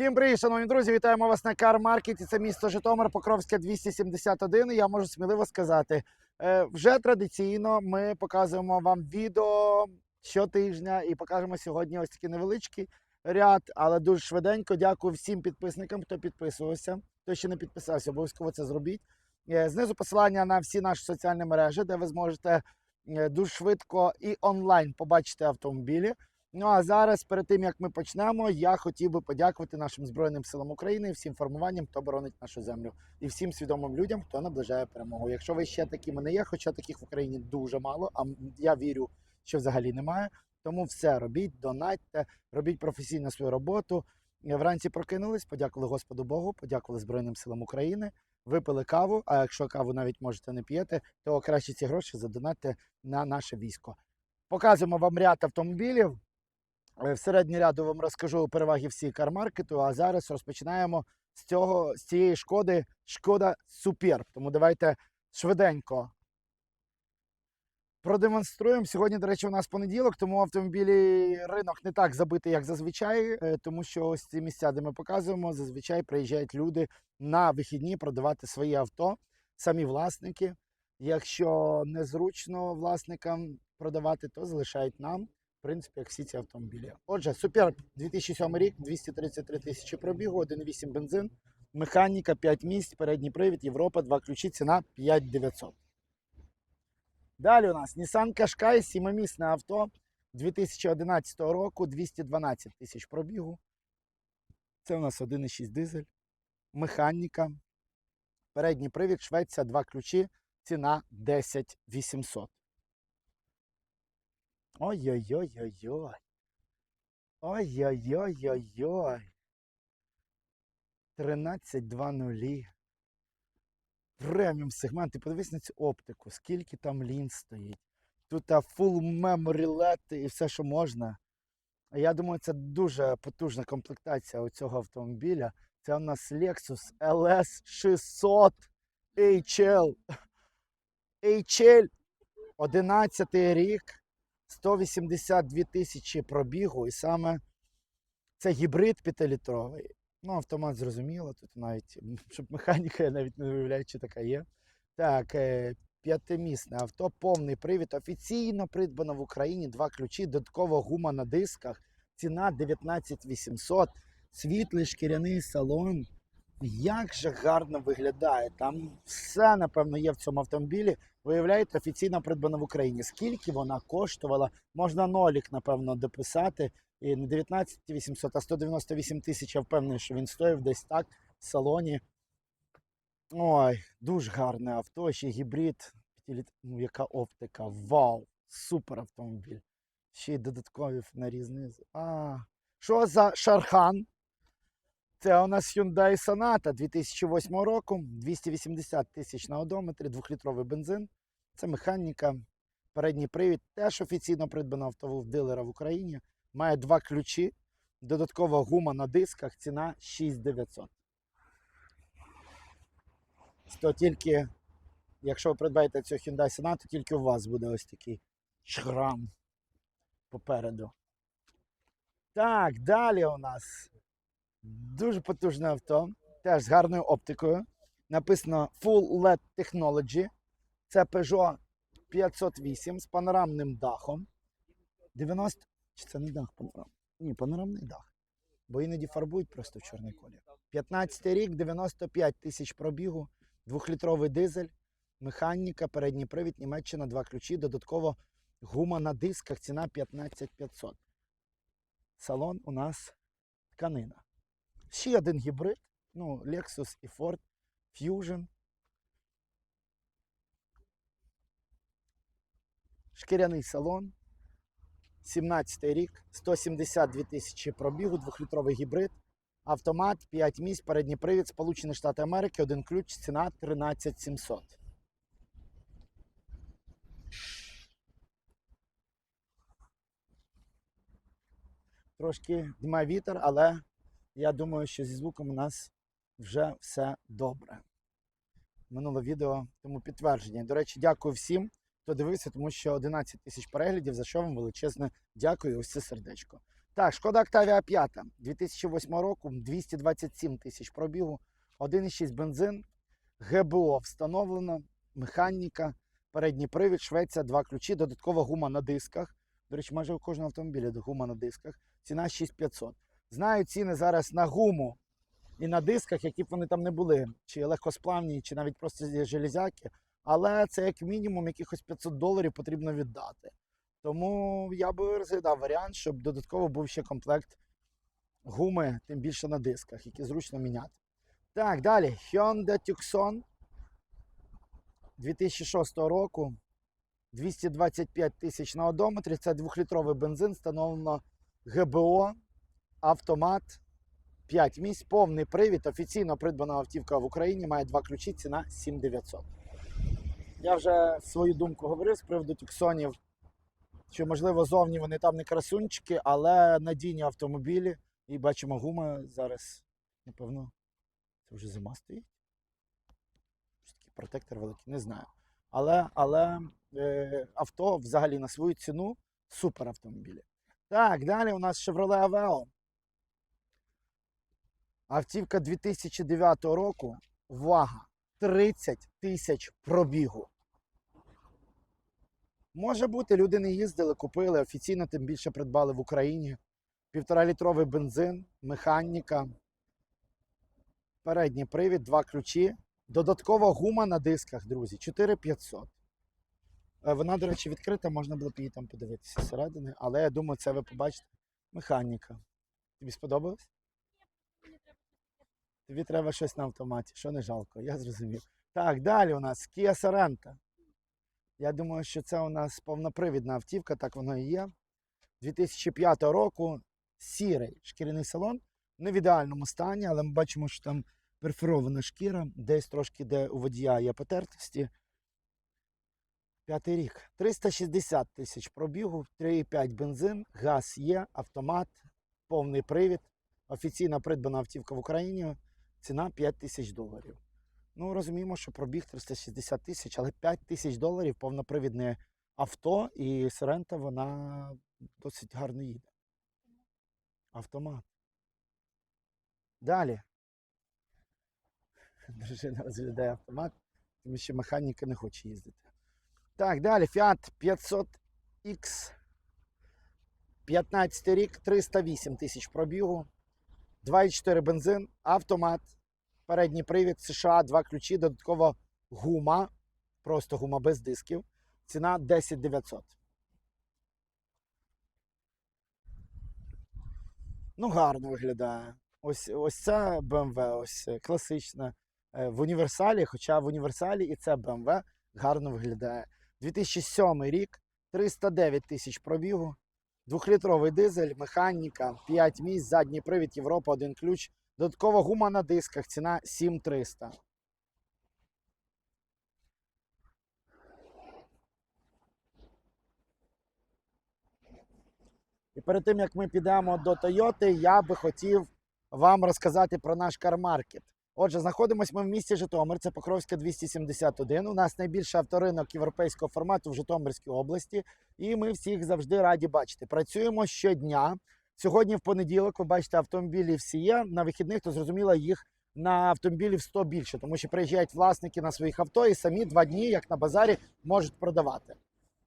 Всім привіт, шановні друзі! Вітаємо вас на Кар-маркеті. Це місто Житомир, Покровське 271. І я можу сміливо сказати, е, вже традиційно ми показуємо вам відео щотижня і покажемо сьогодні ось такий невеличкий ряд, але дуже швиденько. Дякую всім підписникам, хто підписувався. Хто ще не підписався, обов'язково це зробіть. Е, Знизу посилання на всі наші соціальні мережі, де ви зможете е, дуже швидко і онлайн побачити автомобілі. Ну а зараз, перед тим як ми почнемо, я хотів би подякувати нашим Збройним силам України, всім формуванням, хто боронить нашу землю, і всім свідомим людям, хто наближає перемогу. Якщо ви ще такими не є, хоча таких в Україні дуже мало, а я вірю, що взагалі немає. Тому все робіть, донатьте, робіть професійно свою роботу. Е, Вранці прокинулись, подякували Господу Богу, подякували Збройним силам України, випили каву. А якщо каву навіть можете не п'єте, то краще ці гроші задонатьте на наше військо. Показуємо вам ряд автомобілів. В середній ряду вам розкажу переваги всі кармаркету, а зараз розпочинаємо з цього з цієї шкоди шкода Супер. Тому давайте швиденько продемонструємо. Сьогодні, до речі, у нас понеділок, тому автомобілі ринок не так забитий, як зазвичай, е, тому що ось ці місця, де ми показуємо, зазвичай приїжджають люди на вихідні продавати свої авто, самі власники. Якщо незручно власникам продавати, то залишають нам в принципі, як всі ці автомобілі. Отже, Супер 2007 рік, 233 тисячі пробігу, 1,8 бензин, механіка, 5 місць, передній привід, Європа, 2 ключі, ціна 5900. Далі у нас Nissan Qashqai, 7-місне авто 2011 року, 212 тисяч пробігу. Це у нас 1,6 дизель, механіка, передній привід, Швеція, 2 ключі, ціна 10 800. Ой-ой-ой-ой-ой. Ой-ой-ой-ой-ой. 13-2 Преміум сегмент. Ти подивись на цю оптику, скільки там лінз стоїть. Тут full memory LED і все, що можна. Я думаю, це дуже потужна комплектація у цього автомобіля. Це у нас Lexus LS 600 HL. HL 11 рік. 182 тисячі пробігу, і саме це гібрид 5-літровий. Ну, автомат зрозуміло, тут навіть, щоб механіка, я навіть не уявляю, чи така є. Так, е, п'ятимісне авто, повний привід, офіційно придбано в Україні, два ключі, додаткова гума на дисках, ціна 19 800, світлий шкіряний салон. Як же гарно виглядає. Там все, напевно, є в цьому автомобілі. Виявляєте, офіційно придбана в Україні. Скільки вона коштувала? Можна нолік, напевно, дописати. І не 19 800, а 198 тисяч. Я впевнений, що він стоїв десь так в салоні. Ой, дуже гарне авто, ще гібрид. Ну, яка оптика. Вау! Супер автомобіль. Ще й додаткові фонарі знизу. А, що за шархан? Це у нас Hyundai Sonata 2008 року, 280 тисяч на одометрі, двохлітровий бензин. Це механіка, передній привід. Теж офіційно придбано авто в дилера в Україні. Має два ключі, додаткова гума на дисках, ціна 6900. То тільки, якщо ви придбаєте цю Hyundai Sonata, тільки у вас буде ось такий шрам попереду. Так, далі у нас Дуже потужне авто, теж з гарною оптикою. Написано Full LED Technology. Це Peugeot 508 з панорамним дахом. 90. Чи це не дах панорамний? Ні, панорамний дах. Бо іноді фарбують просто в чорний колір. 15 рік, 95 тисяч пробігу, двохлітровий дизель, механіка, передній привід, Німеччина, два ключі, додатково гума на дисках, ціна 15500. Салон у нас тканина. Ще один гібрид. Ну, Lexus і Ford Fusion. Шкіряний салон. 17 рік, 172 тисячі пробігу, двохлітровий гібрид. Автомат, 5 місць, передній привід, Сполучені Штати Америки, один ключ, ціна 13 700. Трошки дме вітер, але я думаю, що зі звуком у нас вже все добре. Минуле відео тому підтвердження. До речі, дякую всім, хто дивився, тому що 11 тисяч переглядів, за що вам величезне дякую. Ось це сердечко. Так, шкода Octavia 5 2008 року, 227 тисяч пробігу, 1,6 бензин, ГБО встановлено, механіка, передній привід, Швеція, два ключі, додаткова гума на дисках. До речі, майже у кожного автомобіля гума на дисках. Ціна 6500. Знаю ціни зараз на гуму і на дисках, які б вони там не були, чи легкосплавні, чи навіть просто железяки. Але це як мінімум якихось 500 доларів потрібно віддати. Тому я би розглядав варіант, щоб додатково був ще комплект гуми, тим більше на дисках, які зручно міняти. Так, далі. Hyundai Tucson 2006 року. 225 тисяч на одометрі. Це 2-літровий бензин, встановлено ГБО, автомат, 5 місць, повний привід. Офіційно придбана автівка в Україні, має два ключі, ціна 7900. Я вже свою думку говорив з приводу Тюксонів, що, можливо, зовні вони там не красунчики, але надійні автомобілі. І бачимо, гума зараз, напевно, це вже зима стоїть. Що такий протектор великий, не знаю. Але, але е, авто взагалі на свою ціну супер автомобілі. Так, далі у нас Chevrolet Aveo. Автівка 2009 року. Увага! 30 тисяч пробігу. Може бути, люди не їздили, купили, офіційно тим більше придбали в Україні. Півторалітровий бензин, механіка, передній привід, два ключі. Додаткова гума на дисках, друзі, 4500. Е, Вона, до речі, відкрита, можна було б її там подивитися зсередини, але я думаю, це ви побачите. Механіка. Тобі сподобалось? Тобі треба щось на автоматі, що не жалко, я зрозумів. Так, далі у нас Kia Sorento. Я думаю, що це у нас повнопривідна автівка, так воно і є. 2005 року сірий шкіряний салон. Не в ідеальному стані, але ми бачимо, що там перфорована шкіра, десь трошки де у водія є потертості. П'ятий рік. 360 тисяч пробігу, 3,5 бензин, газ є, автомат, повний привід. Офіційно придбана автівка в Україні. Ціна 5 тисяч доларів. Ну, розуміємо, що пробіг 360 тисяч, але 5 тисяч доларів повнопривідне авто, і Сорента вона досить гарно їде. Автомат. Далі. Дружина розглядає автомат, тому що механіка не хоче їздити. Так, далі Fiat 500X. 15 рік, 308 тисяч пробігу. 2,4 бензин, автомат, передній привід США, два ключі, додатково гума. Просто гума без дисків. Ціна 10 900. Ну, гарно виглядає. Ось, ось це BMW, ось е, класична е, в універсалі, хоча в універсалі і це BMW гарно виглядає. 2007 рік, 309 тисяч пробігу, Двохлітровий дизель, механіка, 5 місць, задній привід, Європа, один ключ. Додаткова гума на дисках, ціна 7300. І перед тим як ми підемо до Тойоти, я би хотів вам розказати про наш кармаркет. Отже, знаходимося ми в місті Житомир, це Покровська 271. У нас найбільший авторинок європейського формату в Житомирській області. І ми всіх завжди раді бачити. Працюємо щодня. Сьогодні, в понеділок, ви бачите, автомобілі всі є. На вихідних, то зрозуміло, їх на автомобілів 100 більше, тому що приїжджають власники на своїх авто і самі два дні, як на базарі, можуть продавати.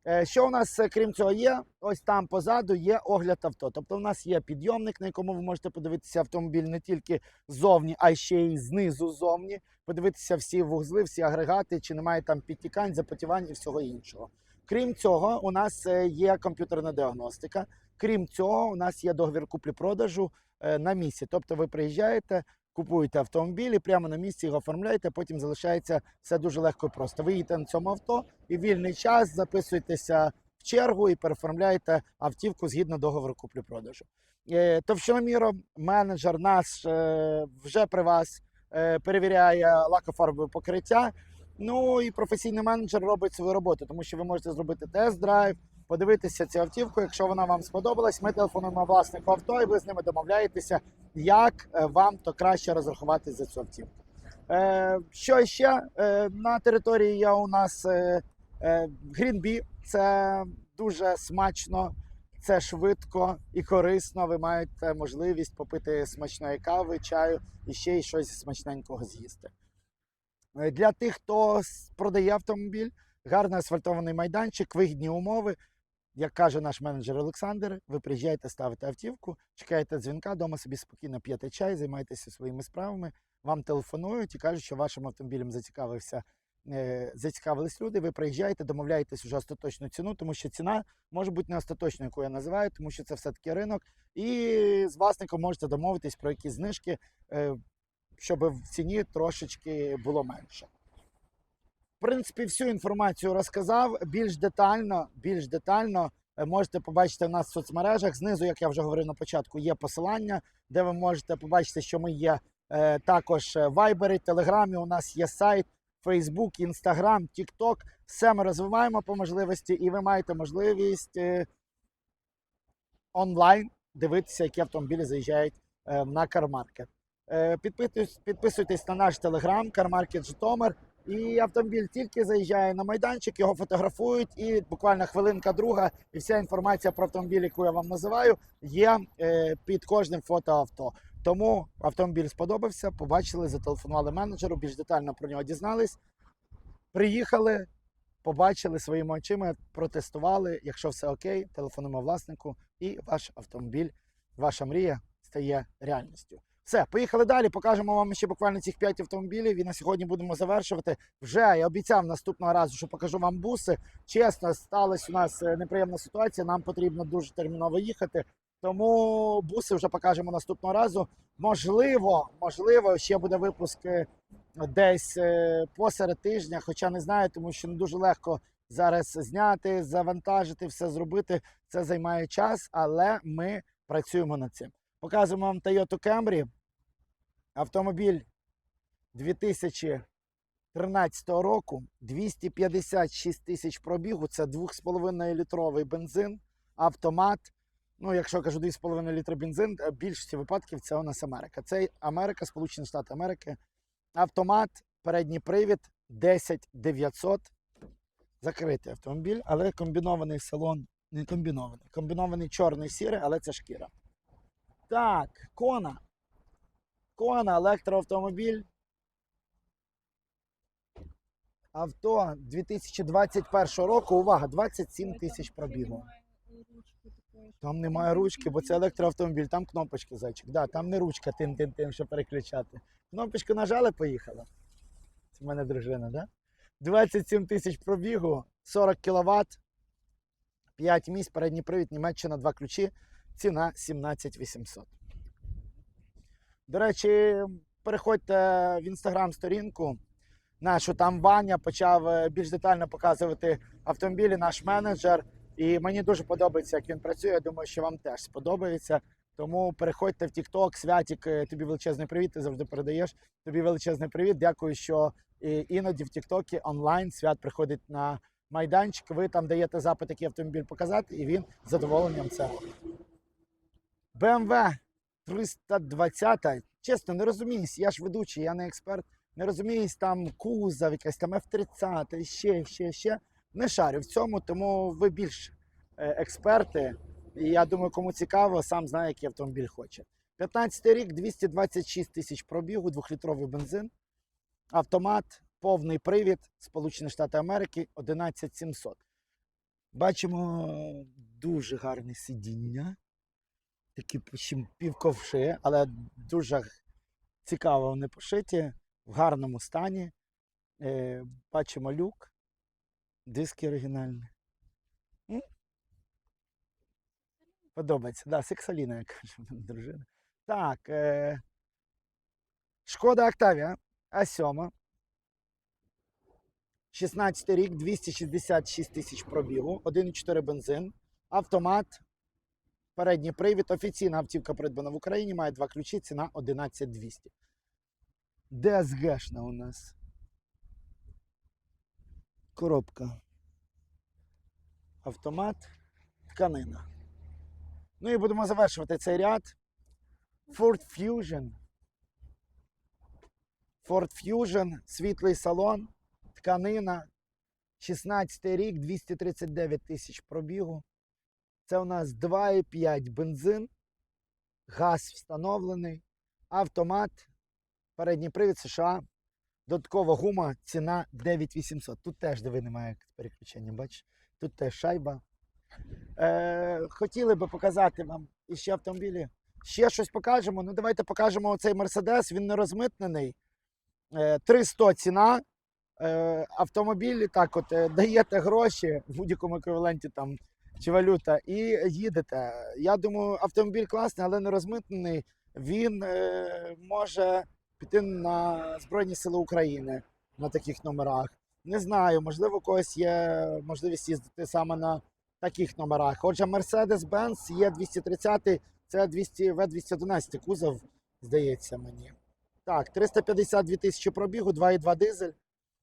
Е, Що у нас, е, крім цього, є? Ось там позаду є огляд авто. Тобто, у нас є підйомник, на якому ви можете подивитися автомобіль не тільки ззовні, а ще й знизу ззовні. Подивитися всі вузли, всі агрегати, чи немає там підтікань, запотівань і всього іншого. Крім цього, у нас е, є комп'ютерна діагностика. Крім цього, у нас є договір куплі-продажу на місці. Тобто, ви приїжджаєте, купуєте автомобіль і прямо на місці його оформляєте. Потім залишається все дуже легко і просто. Ви їдете на цьому авто і вільний час записуєтеся в чергу і переоформляєте автівку згідно договору куплі-продажу. Е, Товщиноміром менеджер наш е, вже при вас е, перевіряє лакофарбове покриття. Ну і професійний менеджер робить свою роботу, тому що ви можете зробити тест-драйв, подивитися цю автівку. Якщо вона вам сподобалась, ми телефонуємо власнику авто, і ви з ними домовляєтеся, як е, вам то краще розрахуватись за цю автівку. Е, що ще? Е, на території є у нас е, Це дуже смачно. Це швидко і корисно. Ви маєте можливість попити смачної кави, чаю і ще й щось смачненького з'їсти. Для тих, хто продає автомобіль, гарний асфальтований майданчик, вигідні умови. Як каже наш менеджер Олександр, ви приїжджаєте, ставите автівку, чекаєте дзвінка, дома собі спокійно п'єте чай, займаєтеся своїми справами. Вам телефонують і кажуть, що вашим автомобілем зацікавився, е, зацікавились люди. Ви приїжджаєте, домовляєтесь уже остаточну ціну, тому що ціна може бути не остаточною, яку я називаю, тому що це все-таки ринок. І з власником можете домовитись про якісь знижки, е, щоб в ціні трошечки було менше. Принципі, всю інформацію розказав. Більш детально, більш детально е, можете побачити нас в соцмережах. Знизу, як я вже говорив на початку, є посилання, де ви можете побачити, що ми є е, також в Viber, Телеграмі. У нас є сайт, Facebook, Instagram, TikTok. Все ми розвиваємо по можливості, і ви маєте можливість е, онлайн дивитися, які автомобілі заїжджають е, на CarMarket. Е, Підписуйтесь, підписуйтесь на наш телеграм, CarMarket Житомир. І автомобіль тільки заїжджає на майданчик, його фотографують, і буквально хвилинка друга, і вся інформація про автомобіль, яку я вам називаю, є е, під кожним фото авто. Тому автомобіль сподобався, побачили, зателефонували менеджеру, більш детально про нього дізнались. Приїхали, побачили своїми очима, протестували. Якщо все окей, телефонуємо власнику, і ваш автомобіль, ваша мрія стає реальністю. Все, поїхали далі. Покажемо вам ще буквально цих 5 автомобілів. І на сьогодні будемо завершувати. Вже я обіцяв наступного разу, що покажу вам буси. Чесно, сталася у нас е, неприємна ситуація. Нам потрібно дуже терміново їхати. Тому буси вже покажемо наступного разу. Можливо, можливо, ще буде випуск е, десь е, посеред тижня, хоча не знаю, тому що не дуже легко зараз зняти, завантажити, все зробити. Це займає час, але ми працюємо над цим. Показуємо вам Toyota Camry. Автомобіль 2013 року, 256 тисяч пробігу. Це 2,5 літровий бензин, автомат. Ну, якщо я кажу 2,5 літра бензин, е, більшості випадків це у нас Америка. Це Америка, Сполучені Штати Америки. Автомат, передній привід 10900. Закритий автомобіль, але комбінований салон, не комбінований. Комбінований чорний сірий, але це шкіра. Так, Кона. Кона, електроавтомобіль. Авто 2021 року. Увага, 27 тисяч пробігу. Там немає ручки, бо це електроавтомобіль, там кнопочки, зайчик. Да, там не ручка тим-тим-тим, щоб переключати. Кнопочку нажали, поїхала. Це в мене дружина, да? 27 тисяч пробігу, 40 кВт, 5 місць, передній привід, Німеччина, 2 ключі, ціна 17 800. До речі, переходьте в інстаграм-сторінку нашу, там Ваня почав е, більш детально показувати автомобілі, наш менеджер. І мені дуже подобається, як він працює. Я думаю, що вам теж сподобається. Тому переходьте в TikTok. Святік, е, тобі величезний привіт. Ти завжди передаєш. Тобі величезний привіт. Дякую, що е, іноді в TikTok онлайн свят приходить на майданчик. Ви там даєте запит, який автомобіль показати, і він з задоволенням це. BMW 320. Чесно, не розуміюсь. Я ж ведучий, я не експерт. Не розуміюсь, там кузов, якась там F30, ще, ще, ще. Не шарю в цьому, тому ви більш е, експерти. І я думаю, кому цікаво, сам знає, який автомобіль хоче. 15 рік, 226 тисяч пробігу, двохлітровий бензин, автомат, повний привід, Сполучені Штати Америки, 11700. Бачимо дуже гарне сидіння. Такі півковши, але дуже цікаво вони пошиті, в гарному стані. Е, бачимо люк, диски оригінальні. Подобається. Да, сексаліна, як каже дружина. Так. Е... Шкода Октавія А7. 16 рік, 266 тисяч пробігу, 1,4 бензин, автомат, передній привід. Офіційна автівка придбана в Україні, має два ключі, ціна 11200. ДСГшна у нас. Коробка. Автомат, тканина. Ну і будемо завершувати цей ряд. Ford Fusion. Ford Fusion, світлий салон, тканина. 16 рік, 239 тисяч пробігу. Це у нас 2,5 бензин, газ встановлений, автомат, передній привід США, додаткова гума, ціна 9800. Тут теж диви немає переключення, бачиш? Тут теж шайба. Е, хотіли би показати вам іще автомобілі. Ще щось покажемо. Ну, давайте покажемо оцей Мерседес. Він не розмитнений. Е, 300 ціна. Е, автомобіль так от е, даєте гроші в будь-якому еквіваленті там чи валюта і їдете. Я думаю, автомобіль класний, але не розмитнений. Він е, може піти на Збройні Сили України на таких номерах. Не знаю, можливо, у когось є можливість їздити саме на таких номерах. Отже, Mercedes-Benz є 230, це 200 V211 кузов, здається мені. Так, 352 тисячі пробігу, 2,2 дизель,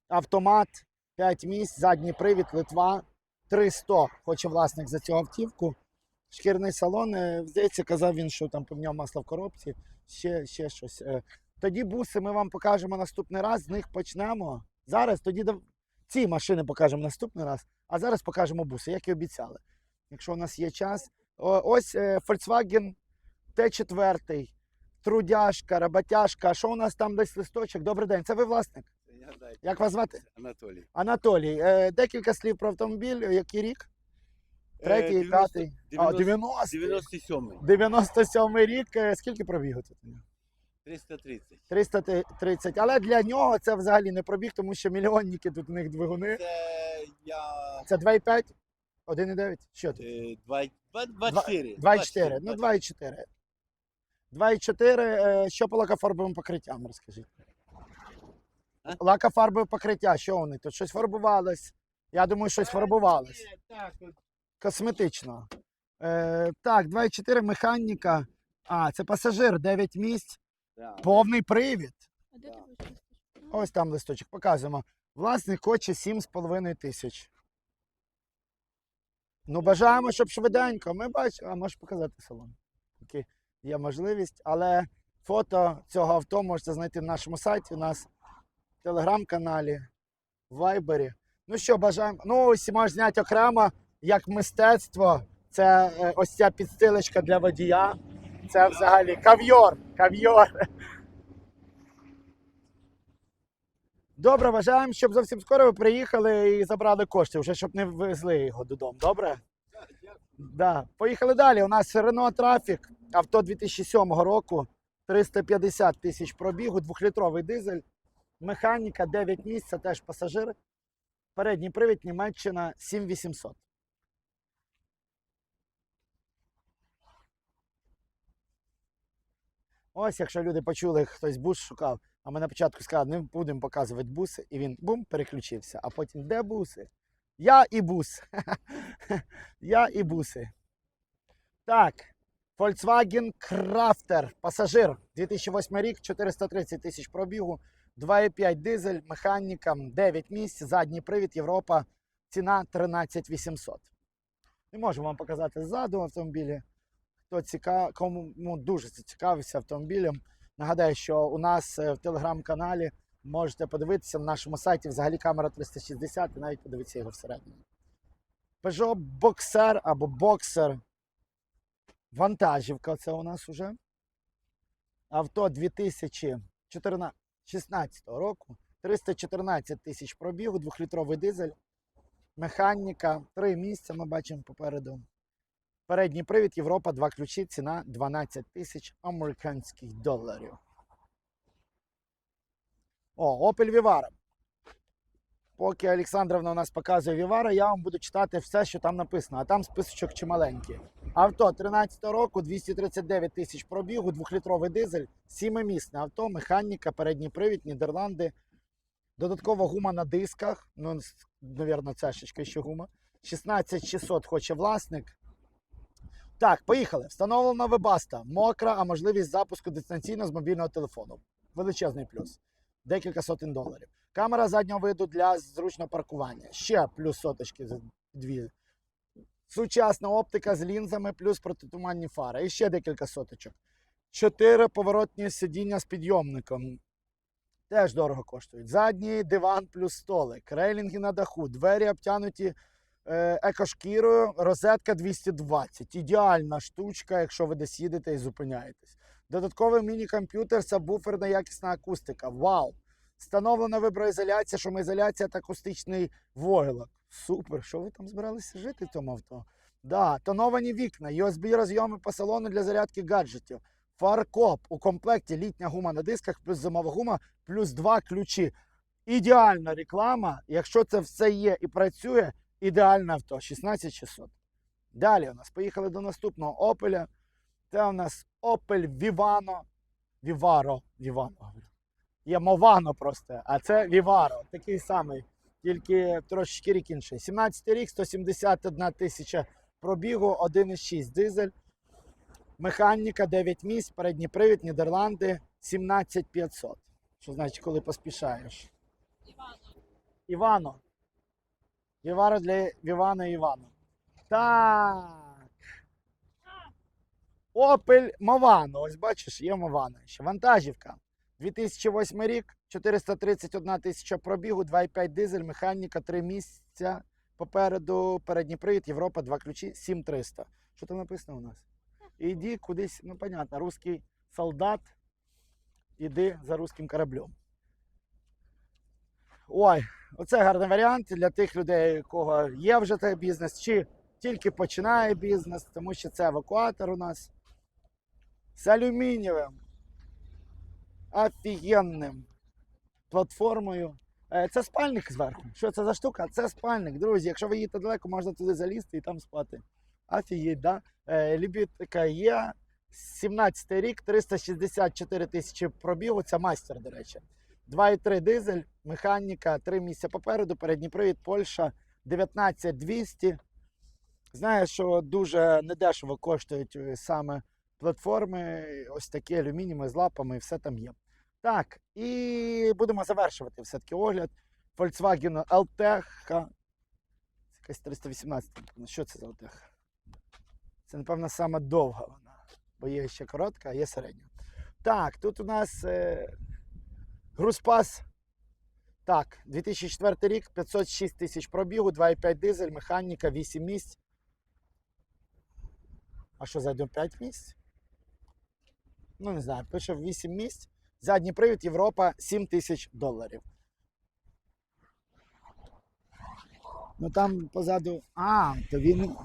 автомат, 5 місць, задній привід, Литва, 300 хоче власник за цю автівку. Шкірний салон, е, здається, казав він, що там поміняв масло в коробці, ще, ще щось. Е, Тоді буси ми вам покажемо наступний раз, з них почнемо. Зараз тоді ці машини покажемо наступний раз, а зараз покажемо буси, як і обіцяли. Якщо у нас є час. Ось е, Volkswagen Т4, трудяшка, роботяжка. Що у нас там десь листочок? Добрий день, це ви власник? Я, Як вас звати? Анатолій. Анатолій. Е, декілька слів про автомобіль. Який рік? Третій, Е, 90 п'ятий. А, 90 90. 97-й. рік. Е, Скільки пробігу тут? 330. 330. Але для нього це взагалі не пробіг, тому що мільйонники тут у них двигуни. Це я Це 2,5, 1,9. Що тут? е, два- два- 24. 2,4. Ну, 2,4. 2,4. Е, Що по лакофарбовим покриттям, розкажіть. А? Лакофарбове покриття, що вони? Тут щось фарбувалось. Я думаю, щось фарбувалось. Е, Косметично. Е, так, 2,4 механіка. А, це пасажир, 9 місць, повний привід. А де ти Ось там листочок, показуємо. Власник хоче 7,5 тисяч. Ну, бажаємо, щоб швиденько. Ми бачимо, а можеш показати салон. Є можливість. Але фото цього авто можете знайти на нашому сайті, у нас телеграм-каналі, в Вайбері. Ну що, бажаємо. Ну, ось можеш зняти окремо, як мистецтво. Це е, ось ця підстилочка для водія. Це взагалі кав'йор. Кав'йор. Добре, вважаємо, щоб зовсім скоро ви приїхали і забрали кошти, вже щоб не везли його додому. Добре? Да. Поїхали далі. У нас Renault Trafic, авто 2007 року, 350 тисяч пробігу, двохлітровий дизель, механіка, 9 місць, це теж пасажир. Передній привід Німеччина 7800. Ось, якщо люди почули, хтось бус шукав, а ми на початку сказали, не будемо показувати буси, і він бум переключився. А потім де буси? Я і бус. Я і буси. Так. Volkswagen Crafter, пасажир, 2008 рік, 430 тисяч пробігу, 2,5 дизель, механіка, 9 місць, задній привід, Європа, ціна 13 800. Не можу вам показати ззаду автомобілі. Хто ціка... кому ну, дуже зацікавився автомобілем. Нагадаю, що у нас е, в телеграм-каналі можете подивитися на нашому сайті взагалі камера 360 і навіть подивитися його всередині. Peugeot Boxer або Boxer. Вантажівка це у нас уже. Авто 2016 року. 314 тисяч пробігу, двохлітровий дизель. Механіка, три місця ми бачимо попереду. Передній привід Європа, два ключі, ціна 12 тисяч американських доларів. О, Opel Vivara. Поки Олександровна у нас показує Vivara, я вам буду читати все, що там написано, а там списочок чималенький. Авто 13 року, 239 тисяч пробігу, двохлітровий дизель, сімимісне авто, механіка, передній привід, Нідерланди. Додаткова гума на дисках. Ну, мабуть, цешечка ще гума. 16600 хоче власник. Так, поїхали. Встановлена вебаста. Мокра, а можливість запуску дистанційно з мобільного телефону. Величезний плюс. Декілька сотень доларів. Камера заднього виду для зручного паркування. Ще плюс соточки дві. Сучасна оптика з лінзами, плюс протитуманні фари. І ще декілька соточок. Чотири поворотні сидіння з підйомником. Теж дорого коштують. Задній диван плюс столик, рейлінги на даху, двері обтянуті е, екошкірою, розетка 220. Ідеальна штучка, якщо ви десь їдете і зупиняєтесь. Додатковий міні-комп'ютер, сабвуферна якісна акустика. Вау! Встановлена виброізоляція, шумоізоляція та акустичний войлок. Супер! Що ви там збиралися жити в тому авто? Да, тоновані вікна, USB розйоми по салону для зарядки гаджетів. Фаркоп у комплекті літня гума на дисках, плюс зимова гума, плюс два ключі. Ідеальна реклама. Якщо це все є і працює, ідеальне авто 16600. Далі у нас поїхали до наступного Opel. Це у нас Opel Vivano. Vivaro. Vivano. Є Movano просто, а це Vivaro. Такий самий, тільки трошечки рік інший. 17 рік, 171 тисяча пробігу, 1,6 дизель. Механіка 9 місць, передній привід, Нідерланди 17500. Що значить, коли поспішаєш? Івано. Віваро для Вівана Івана. Так. Opel Movano. Ось бачиш, є Movano ще. Вантажівка. 2008 рік, 431 тисяча пробігу, 2,5 дизель, механіка, 3 місця. Попереду передній привід, Європа, 2 ключі, 7300. Що там написано у нас? Іди кудись, ну понятно, русський солдат, іди за русським кораблем. Ой, оце гарний варіант для тих людей, у кого є вже цей бізнес, чи тільки починає бізнес, тому що це евакуатор у нас з алюмінієвим, офігенним платформою. Е, Це спальник зверху. Що це за штука? Це спальник. Друзі, якщо ви їдете далеко, можна туди залізти і там спати. Офігеть, да? Е, Лібідка є. 17 рік, 364 тисячі пробігу. Це мастер, до речі. 2,3 дизель, механіка, 3 місця попереду, передній привід, Польща 19200. Знаю, що дуже недешево коштують е, саме платформи, ось такі алюмінієві з лапами, і все там є. Так, і будемо завершувати все-таки огляд. Volkswagen. Це якась 318. напевно. Що це за LTH? Це, напевно, саме довга вона. Бо є ще коротка, а є середня. Так, тут у нас е, Грузпас. Так, 2004 рік, 506 тисяч пробігу, 2,5 дизель, механіка, 8 місць. А що зайдемо 5 місць? Ну, не знаю, пише 8 місць. Задній привід Європа 7 тисяч доларів. Ну там позаду. А, то він.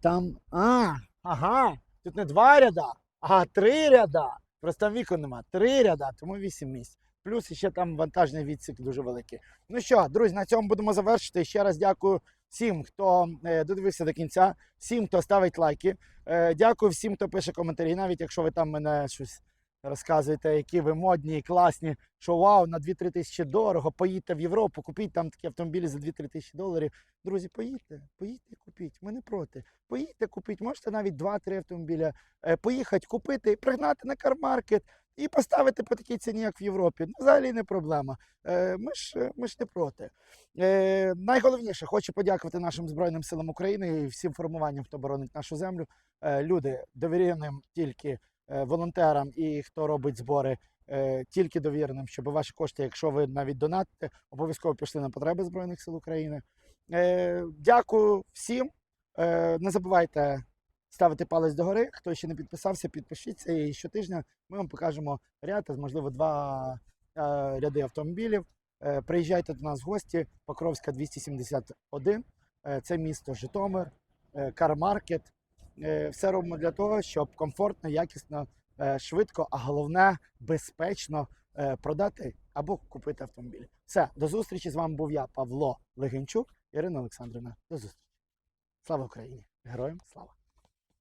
Там. А, ага. Тут не два ряда, а три ряда. Просто там вікон нема. Три ряда, тому 8 місць. Плюс ще там вантажний відсік дуже великий. Ну що, друзі, на цьому будемо завершити. Ще раз дякую всім, хто е, додивився до кінця, всім, хто ставить лайки. Е, дякую всім, хто пише коментарі, навіть якщо ви там мене щось розказуєте, які ви модні і класні, що вау, на 2-3 тисячі дорого, поїдьте в Європу, купіть там такі автомобілі за 2-3 тисячі доларів. Друзі, поїдьте, поїдьте купіть, ми не проти. Поїдьте купіть, можете навіть 2-3 автомобіля е, поїхати, купити, пригнати на кармаркет і поставити по такій ціні, як в Європі. Ну, взагалі не проблема. Е, Ми ж, е, ми ж не проти. Найголовніше, хочу подякувати нашим Збройним силам України і всім формуванням, хто боронить нашу землю. Люди, довіреним тільки волонтерам і хто робить збори, е, тільки довіреним, щоб ваші кошти, якщо ви навіть донатите, обов'язково пішли на потреби Збройних сил України. Е, Дякую всім. Е, Не забувайте ставити палець догори. Хто ще не підписався, підпишіться. І щотижня ми вам покажемо ряд, можливо, два е, ряди автомобілів. Е, Приїжджайте до нас в гості. Покровська 271. Е, Це місто Житомир, е, Кармаркет. Е, Все робимо для того, щоб комфортно, якісно, е, швидко, а головне безпечно е, продати або купити автомобіль. Все, до зустрічі. З вами був я, Павло Легенчук, Ірина Олександрівна. До зустрічі. Слава Україні! Героям слава!